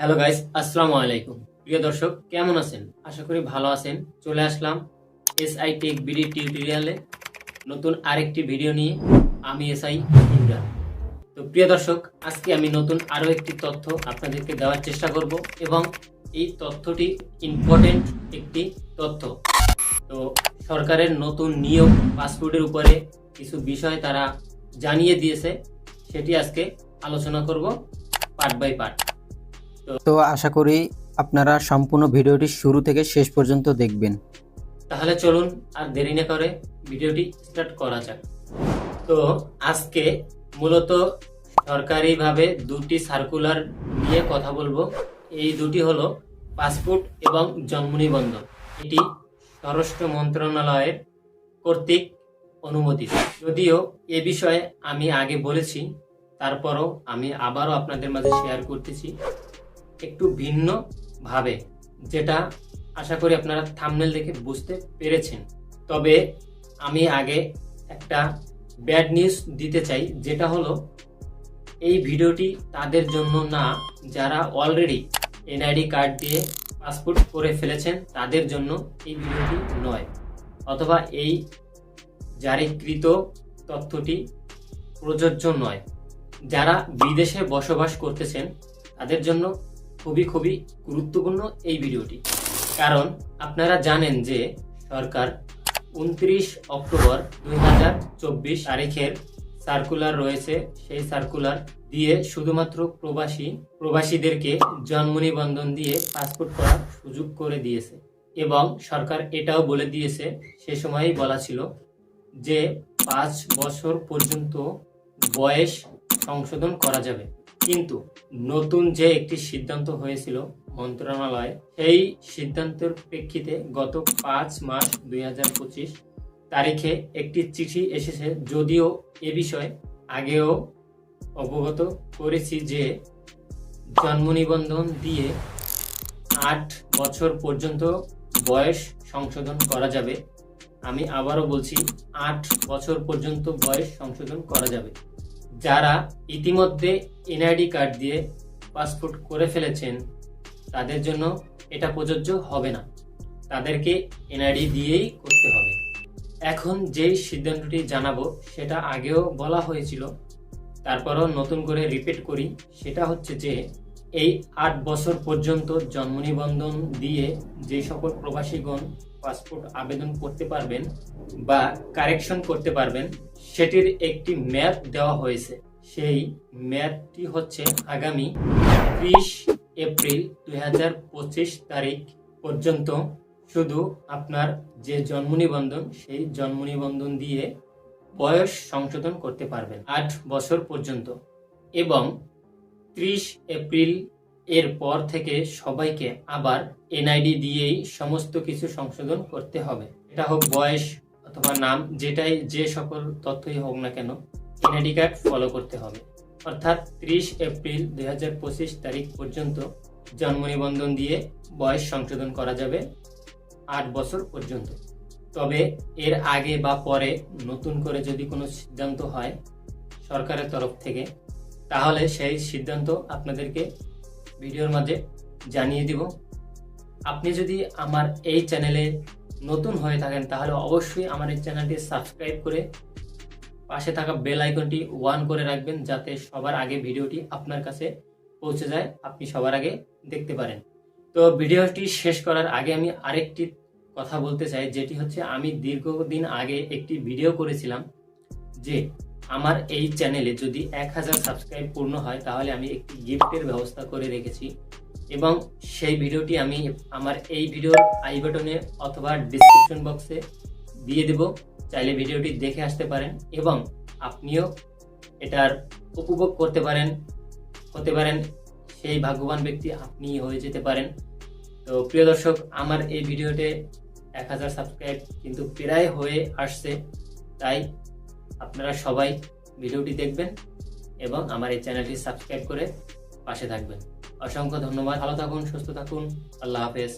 Hello guys আসসালামু আলাইকুম প্রিয় দর্শক কেমন আছেন? আশা করি ভালো আছেন। চলে আসলাম এস আই টেক বিডি টিউটোরিয়ালে নতুন আরেকটি ভিডিও নিয়ে। আমি এস আই ইমরান তো প্রিয় দর্শক, আজকে আমি নতুন আরও একটি তথ্য আপনাদেরকে দেওয়ার চেষ্টা করব এবং এই তথ্যটি ইম্পর্টেন্ট একটি তথ্য। তো সরকারের নতুন নিয়ম পাসপোর্টের উপরে কিছু বিষয় তারা জানিয়ে দিয়েছে, সেটি আজকে আলোচনা করব পার্ট বাই পার্ট তো আশা করি আপনারা সম্পূর্ণ ভিডিওটি শুরু থেকে শেষ পর্যন্ত দেখবেন। তাহলে চলুন আর দেরি না করে ভিডিওটি স্টার্ট করা যাক। তো আজকে মূলত সরকারিভাবে দুটি সার্কুলার নিয়ে কথা বলব। এই দুটি হলো পাসপোর্ট এবং জন্ম নিবন্ধন। এটি স্বরাষ্ট্র মন্ত্রণালয়ের কর্তৃক অনুমোদিত। যদিও এ বিষয়ে আমি আগে বলেছি, তারপরও আমি আবারও আপনাদের মাঝে শেয়ার করতেছি। একটু ভিন্ন ভাবে যেটা আশা করি আপনারা থামনেল দেখে বুঝতে পেরেছেন। তবে আমি আগে একটা ব্যাড নিউজ দিতে চাই, যেটা হলো, এই ভিডিওটি তাদের জন্য না, যারা অলরেডি এনআইডি কার্ড দিয়ে পাসপোর্ট করে ফেলেছেন, তাদের জন্য এই ভিডিওটি নয়। অথবা এই জারিকৃত তথ্যটি প্রযোজ্য নয়। যারা বিদেশে বসবাস করতেছেন, তাদের জন্য খুবই খুবই গুরুত্বপূর্ণ এই ভিডিওটি। কারণ আপনারা জানেন যে সরকার উনত্রিশ অক্টোবর দুই হাজার চব্বিশ তারিখের সার্কুলার রয়েছে। সেই সার্কুলার দিয়ে শুধুমাত্র প্রবাসী, প্রবাসীদেরকে জন্ম নিবন্ধন দিয়ে পাসপোর্ট করার সুযোগ করে দিয়েছে। এবং সরকার এটাও বলে দিয়েছে, সে সময়ই বলা ছিল যে পাঁচ বছর পর্যন্ত বয়স সংশোধন করা যাবে। কিন্তু নতুন যে একটি সিদ্ধান্ত হয়েছিল মন্ত্রণালয় সেই সিদ্ধান্তের প্রেক্ষিতে গত পাঁচ মাস দুই হাজার পঁচিশ তারিখে একটি চিঠি এসেছে যদিও এ বিষয়ে আগেও অবগত করেছি যে জন্ম নিবন্ধন দিয়ে আট বছর পর্যন্ত বয়স সংশোধন করা যাবে। আমি আবারও বলছি, আট বছর পর্যন্ত বয়স সংশোধন করা যাবে। যারা ইতিমধ্যে এনআইডি কার্ড দিয়ে পাসপোর্ট করে ফেলেছেন, তাদের জন্য এটা প্রযোজ্য হবে না। তাদেরকে এনআইডি দিয়েই করতে হবে। এখন যেই সিদ্ধান্তটি জানাব, সেটা আগেও বলা হয়েছিল, তারপরও নতুন করে রিপিট করি, সেটা হচ্ছে যে, এই আট বছর পর্যন্ত জন্ম নিবন্ধন দিয়ে যে সকল প্রবাসীগণ পাসপোর্ট আবেদন করতে পারবেন বা কারেকশন করতে পারবেন, সেটির একটি ম্যাপ দেওয়া হয়েছে। সেই ম্যাপটি হচ্ছে আগামী ত্রিশ এপ্রিল দু হাজার পঁচিশ তারিখ পর্যন্ত। শুধু আপনার যে জন্ম নিবন্ধন, সেই জন্ম নিবন্ধন দিয়ে বয়স সংশোধন করতে পারবেন আট বছর পর্যন্ত। এবং ত্রিশ এপ্রিল এর পর থেকে সবাইকে আবার এনআইডি দিয়েই সমস্ত কিছু সংশোধন করতে হবে। এটা হোক বয়স অথবা নাম, যেটাই যে সকল তথ্যই হোক না কেন, এনআইডি কার্ড ফলো করতে হবে। অর্থাৎ ত্রিশ এপ্রিল দু হাজার পঁচিশ তারিখ পর্যন্ত জন্ম নিবন্ধন দিয়ে বয়স সংশোধন করা যাবে আট বছর পর্যন্ত। তবে এর আগে বা পরে নতুন করে যদি কোনো সিদ্ধান্ত হয় সরকারের তরফ থেকে, তাহলে সেই সিদ্ধান্ত আপনাদেরকে ভিডিওর মাঝে জানিয়ে দিব। আপনি যদি আমার এই চ্যানেলে নতুন হয়ে থাকেন, তাহলে অবশ্যই আমার এই চ্যানেলটি সাবস্ক্রাইব করে পাশে থাকা বেল আইকনটি ওয়ান করে রাখবেন, যাতে সবার আগে ভিডিওটি আপনার কাছে পৌঁছে যায়, আপনি সবার আগে দেখতে পারেন। তো ভিডিওটি শেষ করার আগে আমি আরেকটি কথা বলতে চাই, যেটি হচ্ছে আমি দীর্ঘদিন আগে একটি ভিডিও করেছিলাম যে আমার এই চ্যানেলে যদি এক হাজার সাবস্ক্রাইব পূর্ণ হয়, তাহলে আমি একটি গিফটের ব্যবস্থা করে রেখেছি। এবং সেই ভিডিওটি আমি আমার এই ভিডিওর আই বাটনে অথবা ডিসক্রিপশন বক্সে দিয়ে দেব। চাইলে ভিডিওটি দেখে আসতে পারেন এবং আপনিও এটার উপভোগ করতে পারেন, হতে পারেন। সেই ভাগ্যবান ব্যক্তি আপনি হয়ে যেতে পারেন। তো প্রিয় দর্শক, আমার এই ভিডিওতে এক হাজার সাবস্ক্রাইব কিন্তু প্রায় হয়ে আসছে। তাই আপনারা সবাই ভিডিওটি দেখবেন এবং আমার এই চ্যানেলটি সাবস্ক্রাইব করে পাশে থাকবেন। অসংখ্য ধন্যবাদ। ভালো থাকুন, সুস্থ থাকুন। আল্লাহ হাফেজ।